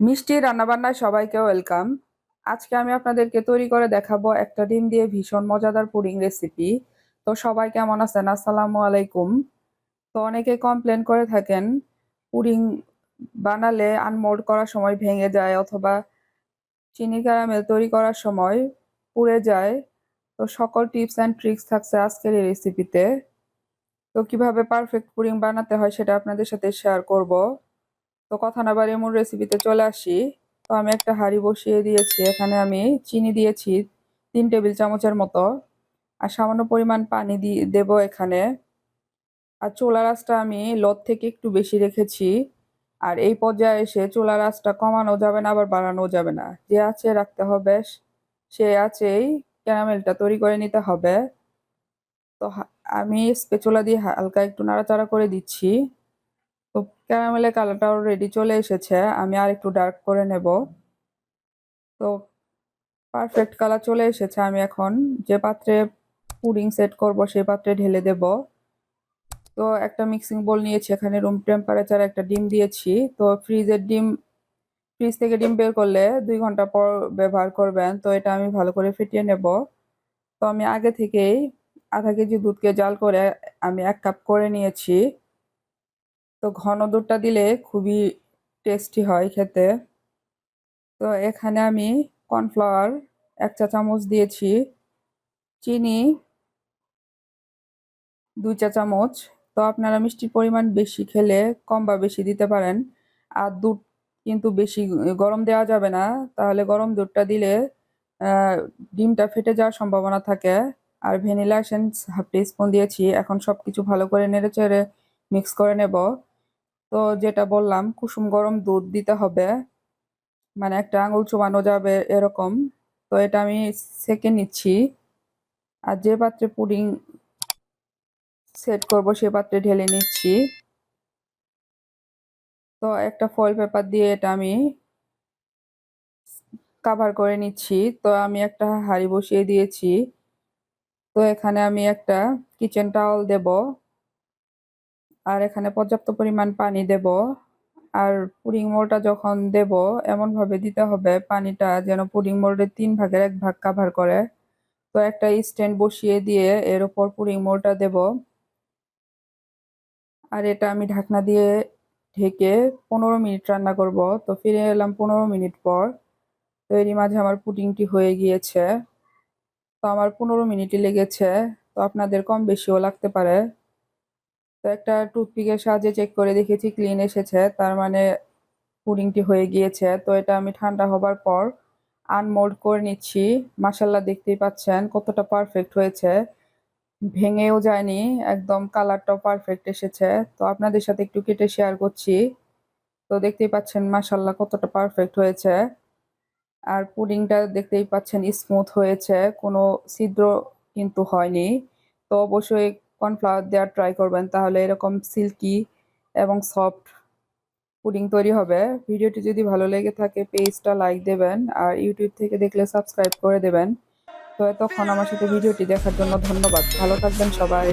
মিষ্টি রান্নাবান্নায় সবাইকে ওয়েলকাম। আজকে আমি আপনাদেরকে তৈরি করে দেখাবো একটা ডিম দিয়ে ভীষণ মজাদার পুডিং রেসিপি। তো সবাই কেমন আছেন? আসসালামু আলাইকুম। তো অনেকে কমপ্লেন করে থাকেন, পুডিং বানালে আনমোল্ড করার সময় ভেঙে যায় অথবা চিনি ক্যারামেল তৈরি করার সময় পুড়ে যায়। তো সকল টিপস অ্যান্ড ট্রিক্স থাকছে আজকের এই রেসিপিতে। তো কীভাবে পারফেক্ট পুডিং বানাতে হয় সেটা আপনাদের সাথে শেয়ার করব। তো কথা না বাড়িয়ে মূল রেসিপিতে চলে আসি। তো আমি একটা হাঁড়ি বসিয়ে দিয়েছি, এখানে আমি চিনি দিয়েছি, তিন টেবিল চামচের মতো। আর সামান্য পরিমাণ পানি দিয়ে দেবো এখানে। আর চোলা রাসটা আমি লদ থেকে একটু বেশি রেখেছি। আর এই পর্যায়ে এসে চোলা রাসটা কমানো যাবে না, আবার বাড়ানো যাবে না। যে আছে রাখতে হবে, সে আছেই ক্যারামেলটা তৈরি করে নিতে হবে। তো আমি স্পেচোলা দিয়ে হালকা একটু নাড়াচাড়া করে দিচ্ছি। তো ক্যারামেলের কালারটাও রেডি চলে এসেছে, আমি আর একটু ডার্ক করে নেব। তো পারফেক্ট কালার চলে এসেছে, আমি এখন যে পাত্রে পুডিং সেট করব সেই পাত্রে ঢেলে দেব। তো একটা মিক্সিং বোল নিয়েছি, এখানে রুম টেম্পারেচার একটা ডিম দিয়েছি। তো ফ্রিজের ডিম ফ্রিজ থেকে ডিম বের করলে দুই ঘণ্টা পর ব্যবহার করবেন, তো এটা আমি ভালো করে ফেটিয়ে নেব। তো আমি আগে থেকেই আধা কেজি দুধকে জাল করে আমি এক কাপ করে নিয়েছি। তো ঘন দুধটা দিলে খুবই টেস্টি হয় খেতে। তো এখানে আমি কর্নফ্লাওয়ার এক চা চামচ দিয়েছি, চিনি দুই চা চামচ। তো আপনারা মিষ্টির পরিমাণ বেশি খেলে কম বা বেশি দিতে পারেন। আর দুধ কিন্তু বেশি গরম দেওয়া যাবে না, তাহলে গরম দুধটা দিলে ডিমটা ফেটে যাওয়ার সম্ভাবনা থাকে। আর vanilla essence half teaspoon দিয়েছি, এখন সব কিছু ভালো করে নেড়ে চেড়ে মিক্স করে নেব। তো যেটা বললাম, কুসুম গরম দুধ দিতে হবে। মানে একটা আঙুল চুবানো যাবে এরকম। তো এটা আমি সেকে নিচ্ছি। আর যে পাত্রে পুডিং সেট করব, সে পাত্রে ঢেলে নিচ্ছি। তো একটা ফয়েল পেপার দিয়ে এটা আমি কাভার করে নিচ্ছি। তো আমি একটা হাঁড়ি বসিয়ে দিয়েছি। তো এখানে আমি একটা কিচেন টাওয়াল দেব। আর এখানে পর্যাপ্ত পরিমাণ পানি দেব। আর পুডিং মোলটা যখন দেব, এমনভাবে দিতে হবে পানিটা যেন পুডিং মোল্ডের তিন ভাগের এক ভাগ কাভার করে। তো একটা স্ট্যান্ড বসিয়ে দিয়ে এর ওপর পুডিং মোলটা দেব। আর এটা আমি ঢাকনা দিয়ে ঢেকে পনেরো মিনিট রান্না করব। তো ফিরে এলাম পনেরো মিনিট পর। তো এরই মাঝে আমার পুডিংটি হয়ে গিয়েছে। তো আমার পনেরো মিনিটই লেগেছে। তো আপনাদের কম বেশিও লাগতে পারে। তো একটা টুথপিকের সাহায্যে চেক করে দেখেছি ক্লিন এসেছে, তার মানে পুডিংটি হয়ে গিয়েছে। তো এটা আমি ঠান্ডা হবার পর আনমোল্ড করে নিচ্ছি। মাসাল্লা দেখতেই পাচ্ছেন কতটা পারফেক্ট হয়েছে। ভেঙেও যায়নি, একদম কালারটাও পারফেক্ট এসেছে। তো আপনাদের সাথে একটু কেটে শেয়ার করছি। তো দেখতেই পাচ্ছেন মাসাল্লাহ কতটা পারফেক্ট হয়েছে। আর পুডিংটা দেখতেই পাচ্ছেন স্মুথ হয়েছে, কোনো ছিদ্র কিন্তু হয়নি। তো অবশ্যই কর্নফ্লাওয়ার দেওয়ার ট্রাই করবেন, তাহলে এরকম সিল্কি এবং সফট পুডিং তৈরি হবে। ভিডিওটি যদি ভালো লেগে থাকে পেজটা লাইক দেবেন আর ইউটিউব থেকে দেখলে সাবস্ক্রাইব করে দেবেন। তো এতক্ষণ আমার সাথে ভিডিওটি দেখার জন্য ধন্যবাদ। ভালো থাকবেন সবাই।